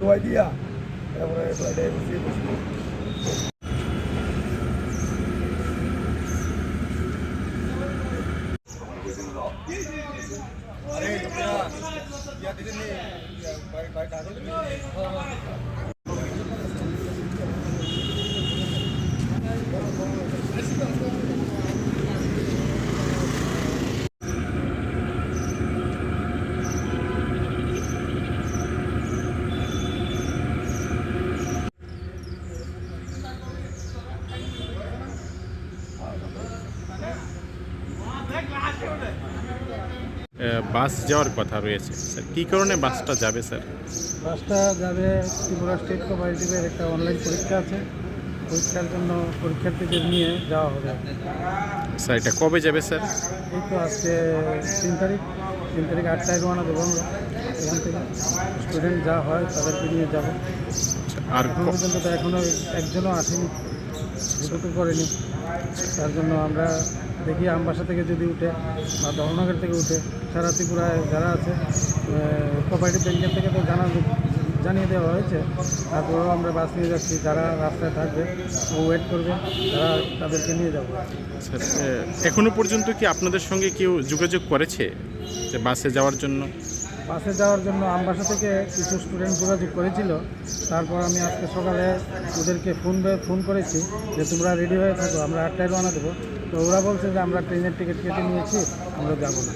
দোয়াই দিয়া তারপরে ফ্লাইটে বসিয়ে বসবো আহ, বাস যাওয়ার কথা রয়েছে। স্যার কী কারণে বাসটা যাবে স্যার? বাসটা যাবে ত্রিপুরা স্টেট কোঅপারেটিভের একটা অনলাইন পরীক্ষা আছে। পরীক্ষার জন্য পরীক্ষার্থীদের নিয়ে যাওয়া হবে। স্যার এটা কবে যাবে স্যার? এই তো আজকে তিন তারিখ। তিন তারিখ আটটায় রওনা দেবো আমরা। এখান থেকে স্টুডেন্ট যা হয় তাদেরকে নিয়ে যাব। আর এখন ক- পর্যন্ত তো এখনও একজনও আসেনি। ঢুকতে করেনি। তার জন্য আমরা দেখি আমবাসা থেকে যদি উঠে বা দহনগর থেকে উঠে সারা ত্রিপুরায় যারা আছে কোপারেটিভ ব্যাংকের থেকে তো জানা জানিয়ে দেওয়া হয়েছে। তারপরেও আমরা বাস নিয়ে যাচ্ছি। যারা রাস্তায় থাকবে, ও ওয়েট করবে তারা তাদেরকে নিয়ে যাব। স্যার এখনও পর্যন্ত কি আপনাদের সঙ্গে কেউ যোগাযোগ করেছে যে বাসে যাওয়ার জন্য? বাসে যাওয়ার জন্য আমবাসা থেকে কিছু স্টুডেন্ট যোগাযোগ করেছিল। তারপর আমি আজকে সকালে ওদেরকে ফোন ফোন করেছি যে তোমরা রেডি হয়ে থাকো আমরা আটটায় রওনা দেবো। তো ওরা বলছে যে আমরা ট্রেনের টিকিট কেটে নিয়েছি আমরা যাব না।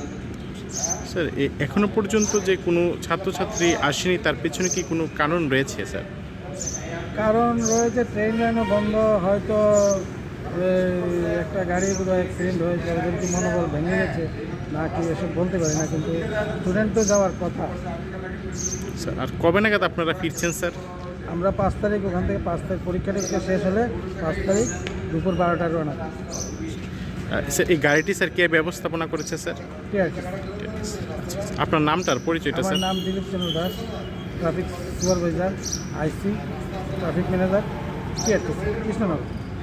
স্যার এ- এখনও পর্যন্ত যে কোনো ছাত্রছাত্রী আসেনি তার পেছনে কি কোনো কারণ রয়েছে স্যার কারণ রয়েছে ট্রেন লাইনও বন্ধ হয়তো একটা গাড়ি পুরো অ্যাক্সিডেন্ট হয়েছে ওদের কি মনোবল ভেঙে গেছে? না কি এসব বলতে পারি না কিন্তু স্টুডেন্ট তো যাওয়ার কথা। স্যার আর কবে নাগাদ আপনারা ফিরছেন স্যার? আমরা পাঁচ তারিখ ওখান থেকে পাঁচ তারিখ পরীক্ষা টরীক্ষা শেষ হলে পাঁচ তারিখ দুপুর বারোটায় রওনা। স্যার এই গাড়িটি স্যার কে ব্যবস্থাপনা করেছে স্যার? ঠিক আছে? আপনার নামটার পরিচয়টা স্যার? নাম Dilip Chandra Das traffic supervisor IC traffic manager Krishnanagar.